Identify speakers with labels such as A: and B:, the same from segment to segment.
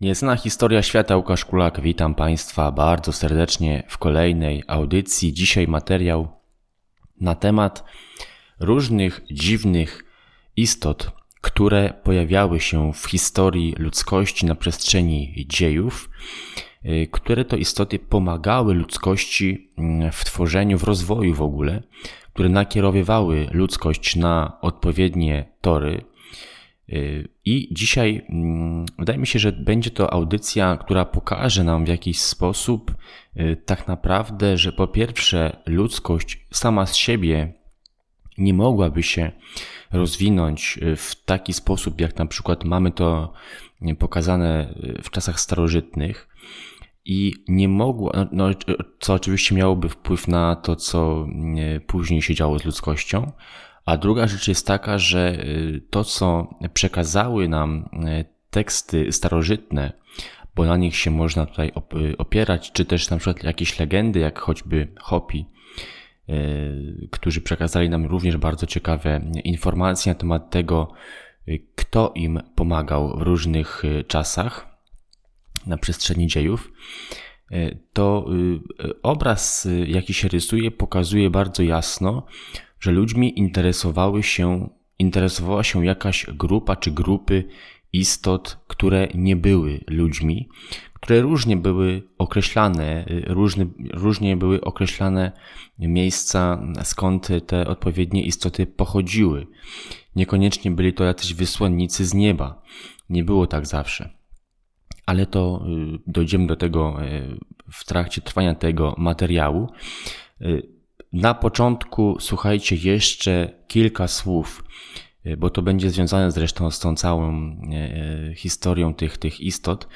A: Nieznana historia świata Łukasz Kulak. Witam Państwa bardzo serdecznie w kolejnej audycji. Dzisiaj materiał na temat różnych dziwnych istot, które pojawiały się w historii ludzkości na przestrzeni dziejów, y, które to istoty pomagały ludzkości mm, w tworzeniu, w rozwoju w ogóle, które nakierowywały ludzkość na odpowiednie tory I dzisiaj mm, wydaje mi się, że będzie to audycja, która pokaże nam w jakiś sposób y, tak naprawdę, że po pierwsze ludzkość sama z siebie nie mogłaby się rozwinąć y, w taki sposób, jak na przykład mamy to pokazane w czasach starożytnych. I nie mogła, no, no co oczywiście miałoby wpływ na to, co później się działo z ludzkością, a druga rzecz jest taka, że y, to, co przekazały nam y, teksty starożytne, bo na nich się można tutaj y, opierać, czy też na przykład jakieś legendy, jak choćby Hopi, którzy przekazali nam również bardzo ciekawe informacje na temat tego, kto im pomagał w różnych czasach na przestrzeni dziejów, to obraz, jaki się rysuje, pokazuje bardzo jasno, że ludźmi interesowały się, interesowała się jakaś grupa czy grupy istot, które nie były ludźmi, które różnie były określane, różny, różnie były określane miejsca, skąd te odpowiednie istoty pochodziły. Niekoniecznie byli to jacyś wysłannicy z nieba. Nie było tak zawsze. Ale to y, dojdziemy do tego y, w trakcie trwania tego materiału. Na początku słuchajcie jeszcze kilka słów, e, bo to będzie związane zresztą z tą całą e, e, historią tych, tych istot,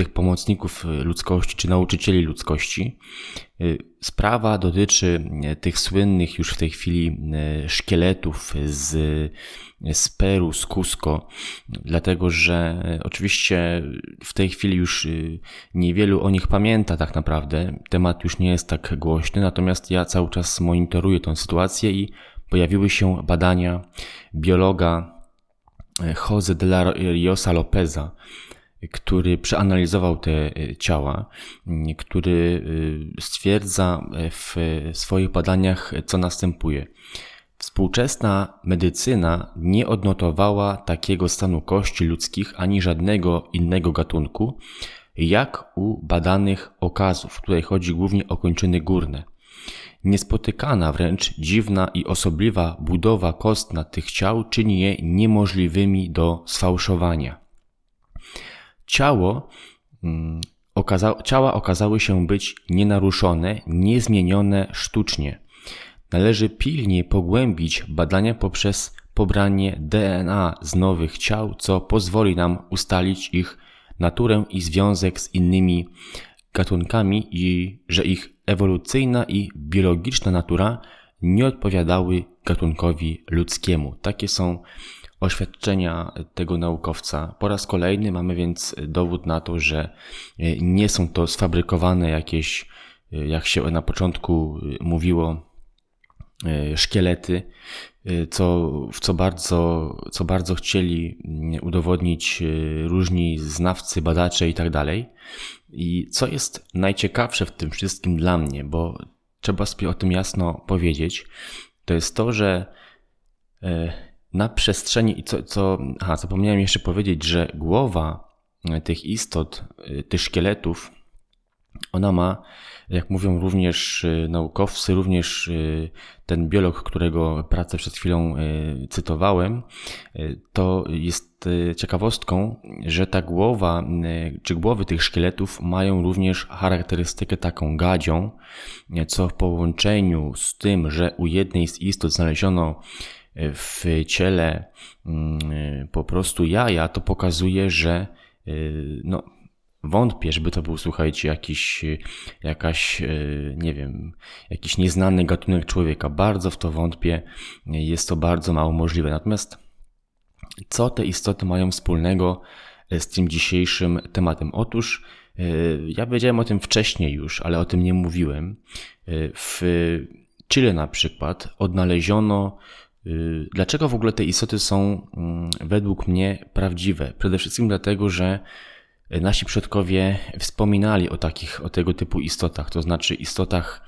A: tych pomocników ludzkości czy nauczycieli ludzkości. Sprawa dotyczy tych słynnych już w tej chwili szkieletów z z Peru, z Cusco, dlatego że oczywiście w tej chwili już y, niewielu o nich pamięta tak naprawdę. Temat już nie jest tak głośny, natomiast ja cały czas monitoruję tę sytuację i pojawiły się badania biologa Jose de la Riosa Lopeza, który przeanalizował te e, ciała, który stwierdza w swoich badaniach, co następuje. Współczesna medycyna nie odnotowała takiego stanu kości ludzkich ani żadnego innego gatunku, jak u badanych okazów. Tutaj chodzi głównie o kończyny górne. Niespotykana wręcz dziwna i osobliwa budowa kostna tych ciał czyni je niemożliwymi do sfałszowania. Ciało, mm, okaza ciała okazały się być nienaruszone, niezmienione sztucznie. Należy pilnie pogłębić badania poprzez pobranie DNA z nowych ciał, co pozwoli nam ustalić ich naturę i związek z innymi gatunkami i że ich ewolucyjna i biologiczna natura nie odpowiadały gatunkowi ludzkiemu. Takie są oświadczenia tego naukowca. Po raz kolejny mamy więc dowód na to, że nie są to sfabrykowane jakieś, jak się na początku mówiło, E, szkielety, e, co, w co bardzo, co bardzo chcieli mm, udowodnić e, różni znawcy, badacze i tak dalej. I co jest najciekawsze w tym wszystkim dla mnie, bo trzeba sobie o tym jasno powiedzieć, to jest to, że na przestrzeni, i co, co aha, zapomniałem jeszcze powiedzieć, że głowa tych istot, tych szkieletów, ona ma jak mówią również y, naukowcy, również ten biolog, którego pracę przed chwilą cytowałem, to jest ciekawostką, że ta głowa, czy głowy tych szkieletów mają również charakterystykę taką gadzią, co w połączeniu z tym, że u jednej z istot znaleziono w ciele mm, po prostu jaja, to pokazuje, że no, Wątpię, żeby to był, słuchajcie, jakiś, jakaś, e, nie wiem, jakiś nieznany gatunek człowieka. Bardzo w to wątpię. Jest to bardzo mało możliwe. Natomiast co te istoty mają wspólnego e, z tym dzisiejszym tematem? Otóż ja wiedziałem o tym wcześniej już, ale o tym nie mówiłem. W Chile na przykład odnaleziono Y, dlaczego w ogóle te istoty są mm, według mnie prawdziwe? Przede wszystkim dlatego, że nasi przodkowie wspominali o takich, o tego typu istotach, to znaczy istotach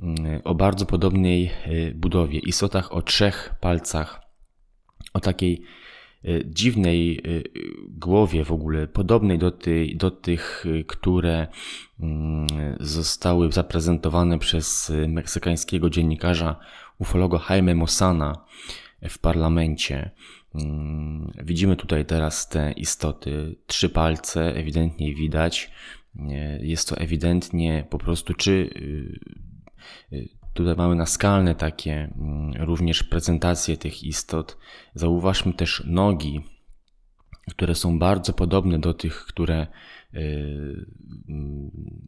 A: mm, o bardzo podobnej y, budowie, istotach o trzech palcach, o takiej y, dziwnej głowie w ogóle, podobnej do, tej, do tych, które mm, zostały zaprezentowane przez meksykańskiego dziennikarza ufologa Jaime Mosana w parlamencie. Mm, widzimy tutaj teraz te istoty. Trzy palce ewidentnie widać. Jest to ewidentnie po prostu, czy y, y, tutaj mamy naskalne takie mm, również prezentacje tych istot. Zauważmy też nogi, które są bardzo podobne do tych, które y,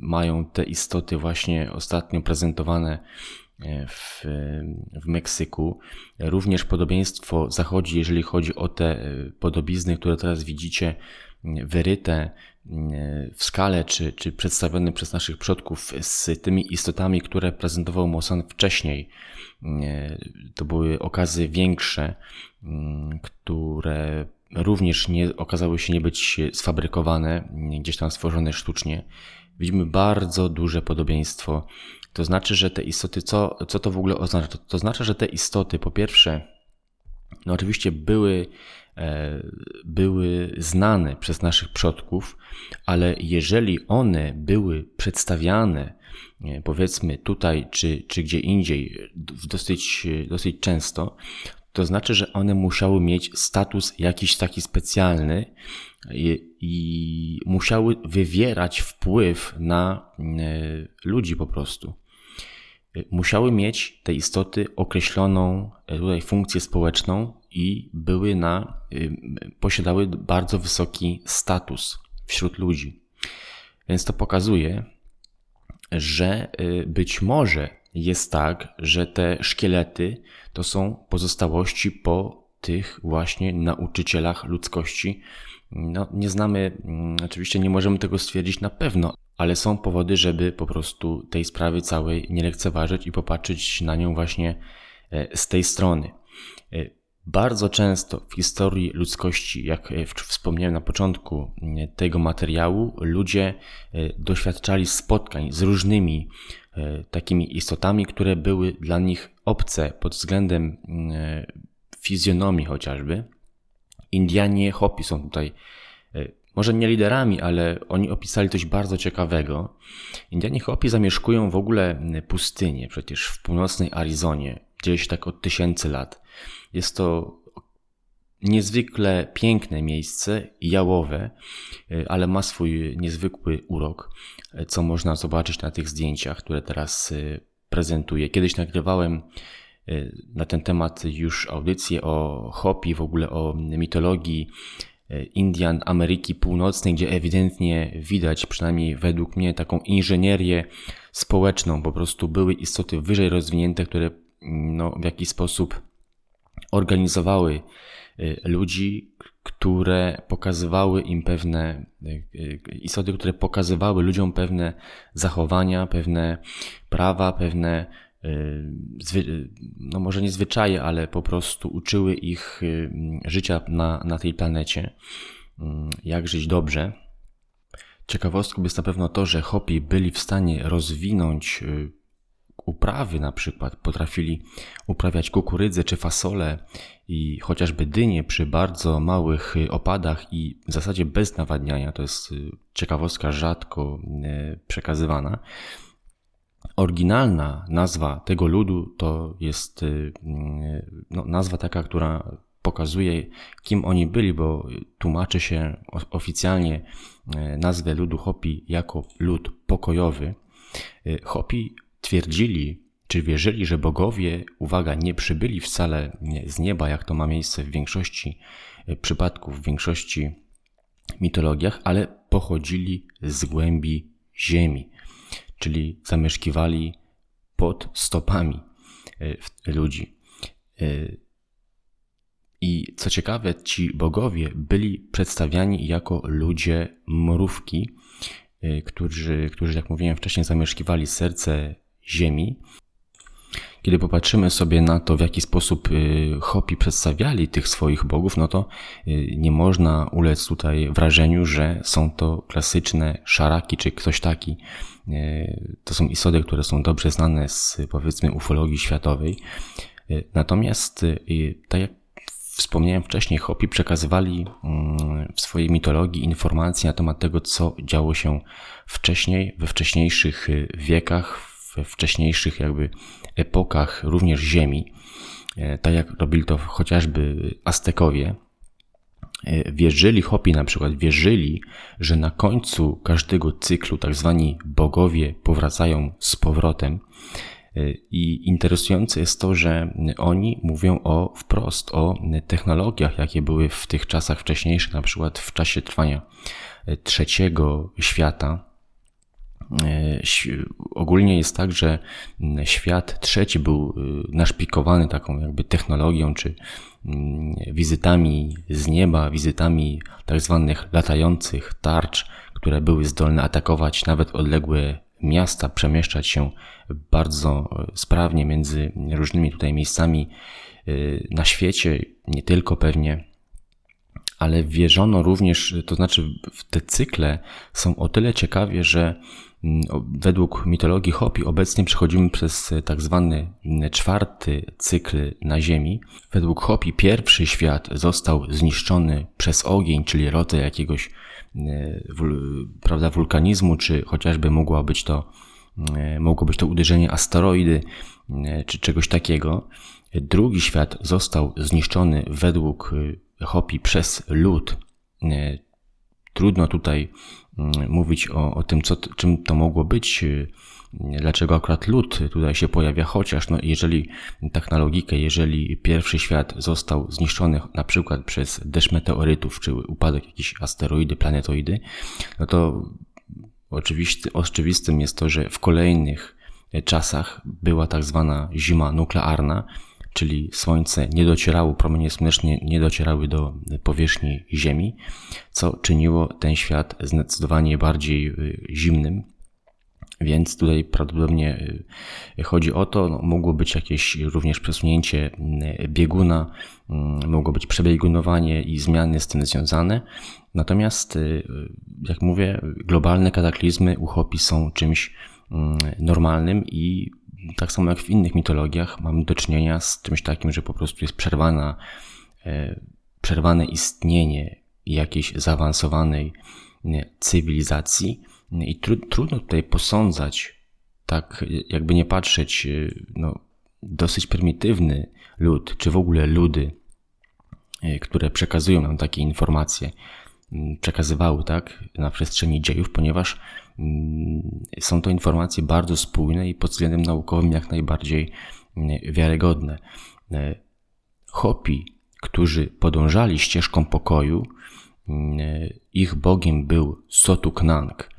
A: mają te istoty właśnie ostatnio prezentowane w, w Meksyku. Również podobieństwo zachodzi, jeżeli chodzi o te e, podobizny, które teraz widzicie, wyryte e, w skale, czy, czy przedstawione przez naszych przodków z tymi istotami, które prezentował Mosan wcześniej. To były okazy większe, które również nie, okazały się nie być sfabrykowane, gdzieś tam stworzone sztucznie. Widzimy bardzo duże podobieństwo to znaczy, że te istoty, co, co to w ogóle oznacza? To, to znaczy, że te istoty, po pierwsze, no oczywiście były, e, były znane przez naszych przodków, ale jeżeli one były przedstawiane, e, powiedzmy tutaj czy, czy gdzie indziej, dosyć, dosyć często, to znaczy, że one musiały mieć status jakiś taki specjalny i, i musiały wywierać wpływ na e, ludzi po prostu musiały mieć te istoty określoną e, tutaj funkcję społeczną i były na, y, posiadały bardzo wysoki status wśród ludzi. Więc to pokazuje, że y, być może jest tak, że te szkielety to są pozostałości po tych właśnie nauczycielach ludzkości. No, nie znamy, mm, oczywiście nie możemy tego stwierdzić na pewno, ale są powody, żeby po prostu tej sprawy całej nie lekceważyć i popatrzeć na nią właśnie e, z tej strony. E, bardzo często w historii ludzkości, jak e, wspomniałem na początku tego materiału, ludzie doświadczali spotkań z różnymi takimi istotami, które były dla nich obce pod względem fizjonomii chociażby. Indianie Hopi są tutaj może nie liderami, ale oni opisali coś bardzo ciekawego. Indianie Hopi zamieszkują w ogóle pustynię, przecież w północnej Arizonie, gdzieś tak od tysięcy lat. Jest to niezwykle piękne miejsce, jałowe, ale ma swój niezwykły urok, co można zobaczyć na tych zdjęciach, które teraz y, prezentuję. Kiedyś nagrywałem y, na ten temat już audycję o Hopi, w ogóle o mitologii E, Indian Ameryki Północnej, gdzie ewidentnie widać, przynajmniej według mnie, taką inżynierię społeczną. Po prostu były istoty wyżej rozwinięte, które mm, no, w jakiś sposób organizowały e, ludzi, które pokazywały im pewne e, istoty, które pokazywały ludziom pewne zachowania, pewne prawa, pewne no może nie zwyczaje, ale po prostu uczyły ich y, życia na, na tej planecie, mm, jak żyć dobrze. Ciekawostką jest na pewno to, że Hopi byli w stanie rozwinąć y, uprawy na przykład, potrafili uprawiać kukurydzę czy fasolę i chociażby dynie przy bardzo małych opadach i w zasadzie bez nawadniania, to jest ciekawostka rzadko przekazywana. Oryginalna nazwa tego ludu to jest y, no, nazwa taka, która pokazuje, kim oni byli, bo tłumaczy się oficjalnie y, nazwę ludu Hopi jako lud pokojowy. Y, Hopi twierdzili, czy wierzyli, że bogowie, uwaga, nie przybyli wcale z nieba, jak to ma miejsce w większości przypadków, w większości mitologiach, ale pochodzili z głębi ziemi czyli zamieszkiwali pod stopami e, ludzi. E, I co ciekawe, ci bogowie byli przedstawiani jako ludzie mrówki, e, którzy, którzy, jak mówiłem wcześniej, zamieszkiwali serce ziemi. Kiedy popatrzymy sobie na to, w jaki sposób y, Hopi przedstawiali tych swoich bogów, no to y, nie można ulec tutaj wrażeniu, że są to klasyczne szaraki czy ktoś taki. Y, to są istoty, które są dobrze znane z powiedzmy ufologii światowej. Natomiast, tak jak wspomniałem wcześniej, Hopi przekazywali mm, w swojej mitologii informacje na temat tego, co działo się wcześniej, we wcześniejszych wiekach, we wcześniejszych jakby epokach również Ziemi, e, tak jak robili to chociażby Aztekowie, e, wierzyli, Hopi na przykład wierzyli, że na końcu każdego cyklu tak zwani bogowie powracają z powrotem. E, I interesujące jest to, że oni mówią o wprost o technologiach, jakie były w tych czasach wcześniejszych, na przykład w czasie trwania trzeciego świata, ogólnie jest tak, że świat trzeci był e, naszpikowany taką jakby technologią czy wizytami z nieba, wizytami tak zwanych latających tarcz, które były zdolne atakować nawet odległe miasta, przemieszczać się bardzo e, sprawnie między różnymi tutaj miejscami na świecie, nie tylko pewnie ale wierzono również, to znaczy w te cykle są o tyle ciekawie, że Mm, według mitologii Hopi obecnie przechodzimy przez e, tak zwany mm, czwarty cykl na Ziemi. Według Hopi pierwszy świat został zniszczony przez ogień, czyli rodzaj jakiegoś e, prawda, wulkanizmu, czy chociażby mogło być to, e, mogło być to uderzenie asteroidy, czy czegoś takiego. Drugi świat został zniszczony według Hopi przez lód. Trudno tutaj Mm, mówić o, o tym, co, czym to mogło być, y, dlaczego akurat lód tutaj się pojawia, chociaż no, jeżeli tak na logikę, jeżeli pierwszy świat został zniszczony na przykład przez deszcz meteorytów, czy upadek jakiejś asteroidy, planetoidy, no to oczywiście, oczywistym jest to, że w kolejnych czasach była tak zwana zima nuklearna, czyli Słońce nie docierało, promienie słoneczne nie docierały do powierzchni Ziemi, co czyniło ten świat zdecydowanie bardziej y, zimnym. Więc tutaj prawdopodobnie y, chodzi o to, no, mogło być jakieś również przesunięcie y, bieguna, mogło być przebiegunowanie i zmiany z tym związane. Natomiast, jak mówię, globalne kataklizmy u Hopi są czymś normalnym i tak samo jak w innych mitologiach, mamy do czynienia z czymś takim, że po prostu jest przerwana, e, przerwane istnienie jakiejś zaawansowanej cywilizacji. I tru, trudno tutaj posądzać, tak jakby nie patrzeć, e, no, dosyć prymitywny lud, czy w ogóle ludy, e, które przekazują nam takie informacje, przekazywały tak na przestrzeni dziejów, ponieważ są to informacje bardzo spójne i pod względem naukowym jak najbardziej mm, wiarygodne. E, Hopi, którzy podążali ścieżką pokoju, mm, ich bogiem był Sotuknang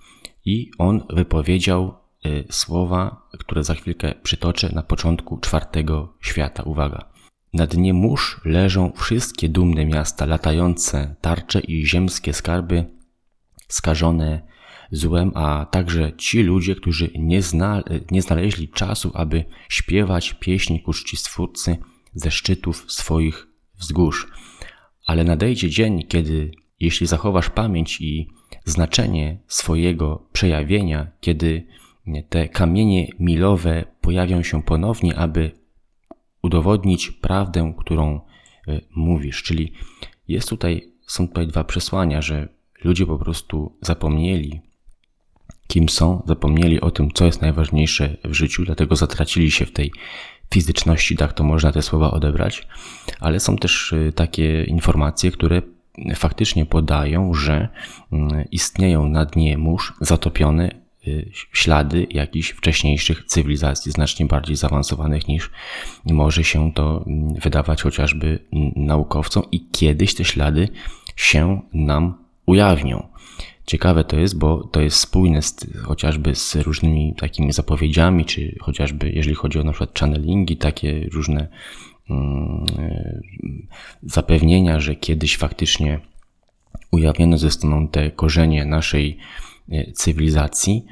A: i on wypowiedział e, słowa, które za chwilkę przytoczę na początku czwartego świata. Uwaga. Na dnie mórz leżą wszystkie dumne miasta, latające tarcze i ziemskie skarby, skażone złem, a także ci ludzie, którzy nie, zna, nie znaleźli czasu, aby śpiewać pieśni ku czci Stwórcy ze szczytów swoich wzgórz. Ale nadejdzie dzień, kiedy, jeśli zachowasz pamięć i znaczenie swojego przejawienia, kiedy te kamienie milowe pojawią się ponownie, aby udowodnić prawdę, którą e, mówisz. Czyli jest tutaj, są tutaj dwa przesłania, że ludzie po prostu zapomnieli kim są, zapomnieli o tym, co jest najważniejsze w życiu, dlatego zatracili się w tej fizyczności, tak to można te słowa odebrać, ale są też y, takie informacje, które faktycznie podają, że mm, istnieją na dnie mórz zatopione y, ślady jakichś wcześniejszych cywilizacji, znacznie bardziej zaawansowanych niż może się to mm, wydawać chociażby naukowcom i kiedyś te ślady się nam ujawnią. Ciekawe to jest, bo to jest spójne z, chociażby z różnymi takimi zapowiedziami, czy chociażby jeżeli chodzi o na przykład channelingi, takie różne mm, zapewnienia, że kiedyś faktycznie ujawnione zostaną te korzenie naszej e, cywilizacji.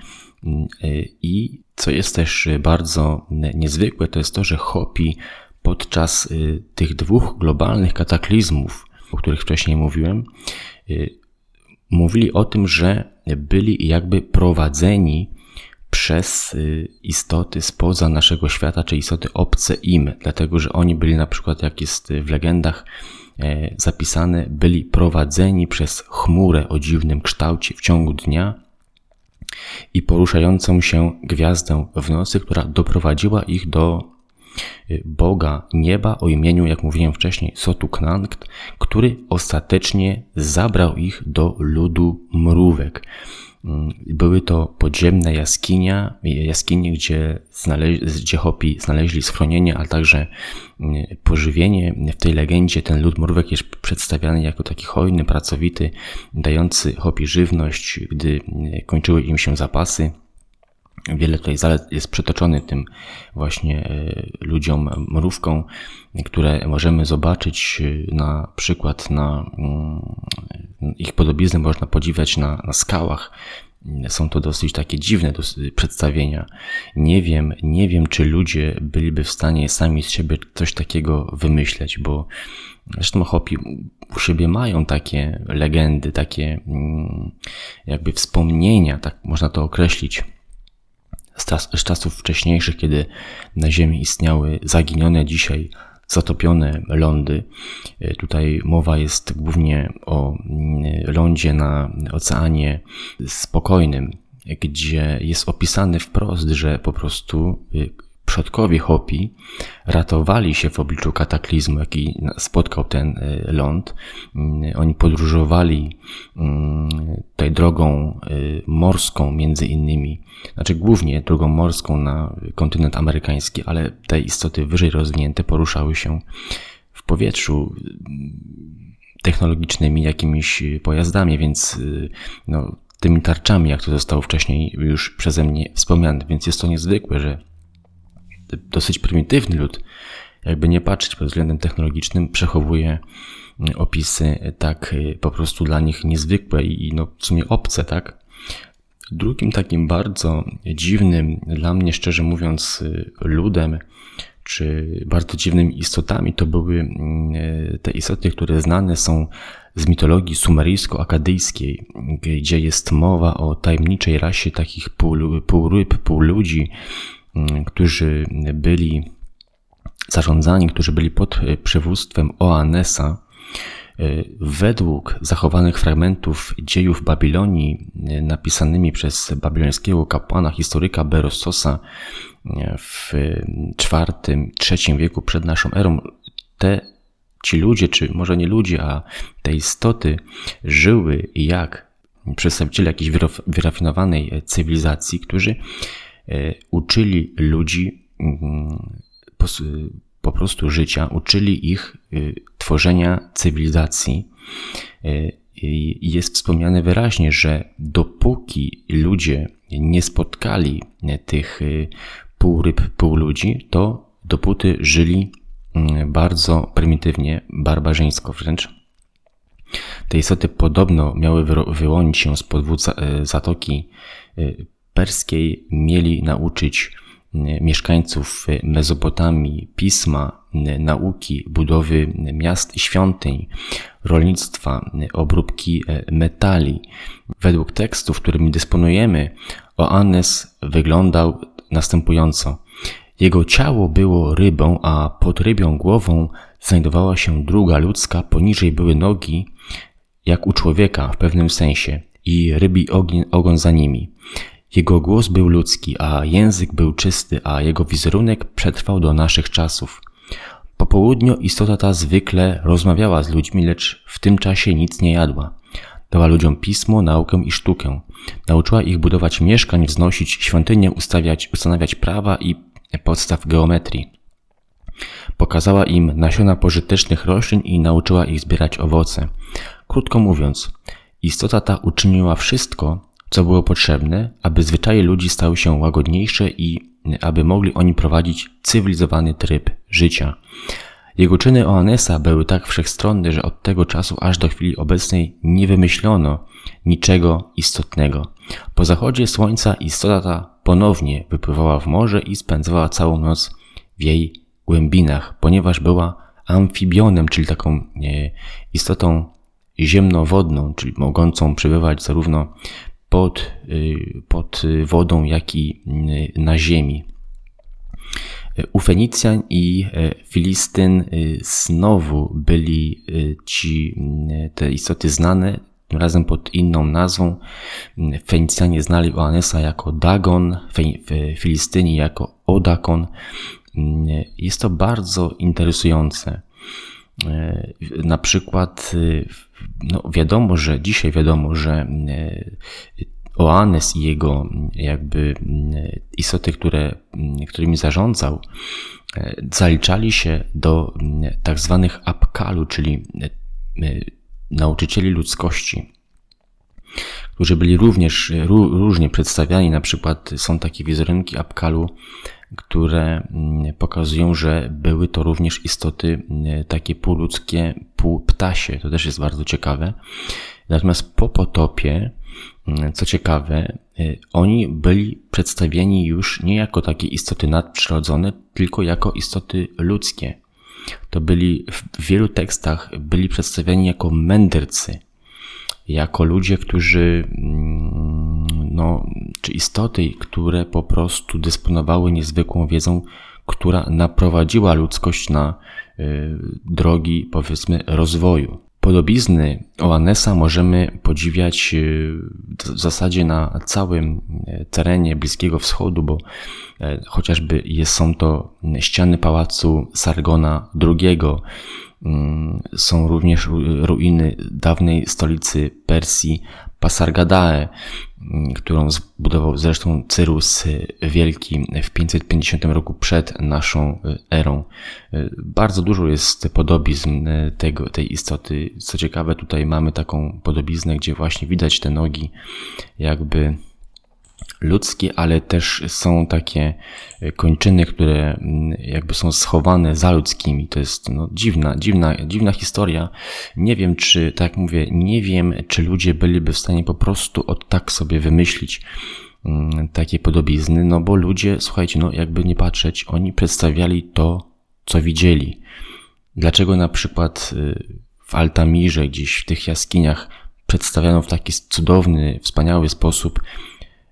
A: I co jest też bardzo niezwykłe, to jest to, że Hopi podczas tych dwóch globalnych kataklizmów, o których wcześniej mówiłem, mówili o tym, że byli jakby prowadzeni przez y, istoty spoza naszego świata, czy istoty obce im, dlatego że oni byli na przykład, jak jest w legendach e, zapisane, byli prowadzeni przez chmurę o dziwnym kształcie w ciągu dnia i poruszającą się gwiazdę w nocy, która doprowadziła ich do Boga nieba o imieniu, jak mówiłem wcześniej, Sotuknangt, który ostatecznie zabrał ich do ludu mrówek. Mm, były to podziemne jaskinia, jaskinie, gdzie, gdzie Hopi znaleźli schronienie, a także mm, pożywienie. W tej legendzie ten lud mrówek jest przedstawiany jako taki hojny, pracowity, dający Hopi żywność, gdy mm, kończyły im się zapasy. Wiele tutaj zalet jest przetoczony tym właśnie e, ludziom mrówką, które możemy zobaczyć e, na przykład na mm, ich podobiznę można podziwiać na, na skałach. Są to dosyć takie dziwne przedstawienia. Nie wiem, nie wiem, czy ludzie byliby w stanie sami z siebie coś takiego wymyśleć, bo zresztą Hopi u siebie mają takie legendy, takie mm, jakby wspomnienia, tak można to określić z, z czasów wcześniejszych, kiedy na Ziemi istniały zaginione dzisiaj zatopione lądy. E, tutaj mowa jest głównie o mm, lądzie na Oceanie Spokojnym, gdzie jest opisane wprost, że po prostu y, przodkowie Hopi ratowali się w obliczu kataklizmu, jaki spotkał ten y, ląd. Mm, oni podróżowali mm, tutaj drogą y, morską między innymi, znaczy głównie drogą morską na kontynent amerykański, ale te istoty wyżej rozwinięte poruszały się w powietrzu y, technologicznymi jakimiś pojazdami, więc no, tymi tarczami, jak to zostało wcześniej już przeze mnie wspomniane, więc jest to niezwykłe, że dosyć prymitywny lud, jakby nie patrzeć pod względem technologicznym, przechowuje mm, opisy tak y, po prostu dla nich niezwykłe i no w sumie obce, tak? Drugim takim bardzo dziwnym, dla mnie szczerze mówiąc, y, ludem, czy bardzo dziwnymi istotami, to były mm, y, te istoty, które znane są z mitologii sumeryjsko-akadyjskiej, gdzie jest mowa o tajemniczej rasie takich pół, półryb, półludzi, Mm, którzy byli zarządzani, którzy byli pod e, przywództwem Oanesa, e, według zachowanych fragmentów dziejów Babilonii e, napisanymi przez babilońskiego kapłana, historyka Berossosa w IV-III wieku przed naszą erą, te ci ludzie, czy może nie ludzie, a te istoty żyły jak przedstawiciele jakiejś wyrafinowanej cywilizacji, którzy uczyli ludzi mm, po prostu życia, uczyli ich y, tworzenia cywilizacji. I jest wspomniane wyraźnie, że dopóki ludzie nie spotkali tych y, półryb, półludzi, to dopóty żyli mm, bardzo prymitywnie, barbarzyńsko wręcz. Te istoty podobno miały wyłonić się z podwód Zatoki perskiej mieli nauczyć mieszkańców Mezopotamii pisma, nauki, budowy miast i świątyń, rolnictwa, obróbki e, metali. Według tekstów, którymi dysponujemy, Oannes wyglądał następująco. Jego ciało było rybą, a pod rybią głową znajdowała się druga ludzka, poniżej były nogi, jak u człowieka w pewnym sensie, i rybi ogon za nimi. Jego głos był ludzki, a język był czysty, a jego wizerunek przetrwał do naszych czasów. Po południu istota ta zwykle rozmawiała z ludźmi, lecz w tym czasie nic nie jadła. Dała ludziom pismo, naukę i sztukę. Nauczyła ich budować mieszkań, wznosić świątynie, ustawiać, ustanawiać prawa i podstaw geometrii. Pokazała im nasiona pożytecznych roślin i nauczyła ich zbierać owoce. Krótko mówiąc, istota ta uczyniła wszystko, co było potrzebne, aby zwyczaje ludzi stały się łagodniejsze i aby mogli oni prowadzić cywilizowany tryb życia. Jego czyny Oannesa były tak wszechstronne, że od tego czasu aż do chwili obecnej nie wymyślono niczego istotnego. Po zachodzie słońca istota ta ponownie wypływała w morze i spędzała całą noc w jej głębinach, ponieważ była amfibionem, czyli taką e, istotą ziemnowodną, czyli mogącą przebywać zarówno pod, e, pod wodą, jak i e, na ziemi. U Fenicjan i Filistyn znowu byli ci te istoty znane, tym razem pod inną nazwą. Fenicjanie znali Oanesa jako Dagon, Filistyni jako Odakon. Jest to bardzo interesujące. Na przykład, no wiadomo, że dzisiaj wiadomo, że Oanes i jego jakby istoty, które, którymi zarządzał, zaliczali się do tak zwanych apkalu, czyli nauczycieli ludzkości, którzy byli również różnie przedstawiani. Na przykład są takie wizerunki Apkalu, które mm, pokazują, że były to również istoty mm, takie półludzkie, półptasie. To też jest bardzo ciekawe. Natomiast po potopie, mm, co ciekawe, y, oni byli przedstawieni już nie jako takie istoty nadprzyrodzone, tylko jako istoty ludzkie to byli w wielu tekstach byli przedstawiani jako mędrcy, jako ludzie, którzy, no, czy istoty, które po prostu dysponowały niezwykłą wiedzą, która naprowadziła ludzkość na y, drogi, powiedzmy, rozwoju. Podobizny Oanesa możemy podziwiać y, w zasadzie na całym y, terenie Bliskiego Wschodu, bo e, chociażby są to ściany pałacu Sargona II, mm, są również ruiny dawnej stolicy Persji Pasargadae, którą zbudował zresztą Cyrus Wielki w 550 roku przed naszą erą. Bardzo dużo jest podobizn tego, tej istoty. Co ciekawe, tutaj mamy taką podobiznę, gdzie właśnie widać te nogi jakby ludzkie, ale też są takie e, kończyny, które mm, jakby są schowane za ludzkimi. To jest no, dziwna, dziwna, dziwna historia. Nie wiem, czy, tak jak mówię, nie wiem, czy ludzie byliby w stanie po prostu od tak sobie wymyślić mm, takie podobizny, no bo ludzie, słuchajcie, no jakby nie patrzeć, oni przedstawiali to, co widzieli. Dlaczego na przykład y, w Altamirze, gdzieś w tych jaskiniach, przedstawiano w taki cudowny, wspaniały sposób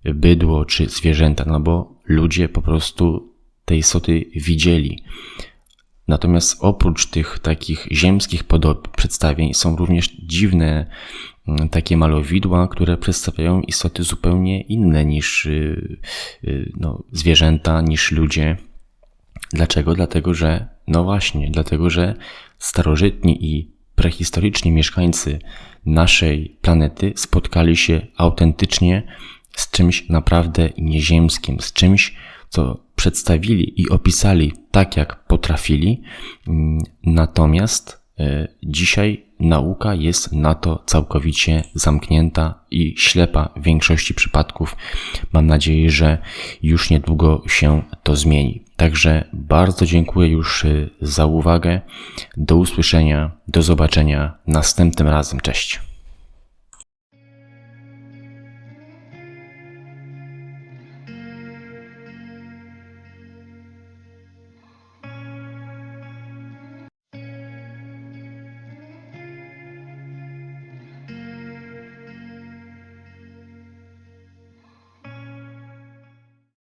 A: bydło czy zwierzęta, no bo ludzie po prostu te istoty widzieli. Natomiast oprócz tych takich ziemskich podob przedstawień są również dziwne mm, takie malowidła, które przedstawiają istoty zupełnie inne niż y, y, no, zwierzęta, niż ludzie. Dlaczego? Dlatego, że no właśnie, dlatego, że starożytni i prehistoryczni mieszkańcy naszej planety spotkali się autentycznie z czymś naprawdę nieziemskim, z czymś, co przedstawili i opisali tak, jak potrafili. Mm, natomiast e, dzisiaj nauka jest na to całkowicie zamknięta i ślepa w większości przypadków. Mam nadzieję, że już niedługo się to zmieni. Także bardzo dziękuję już e, za uwagę. Do usłyszenia, do zobaczenia następnym razem. Cześć.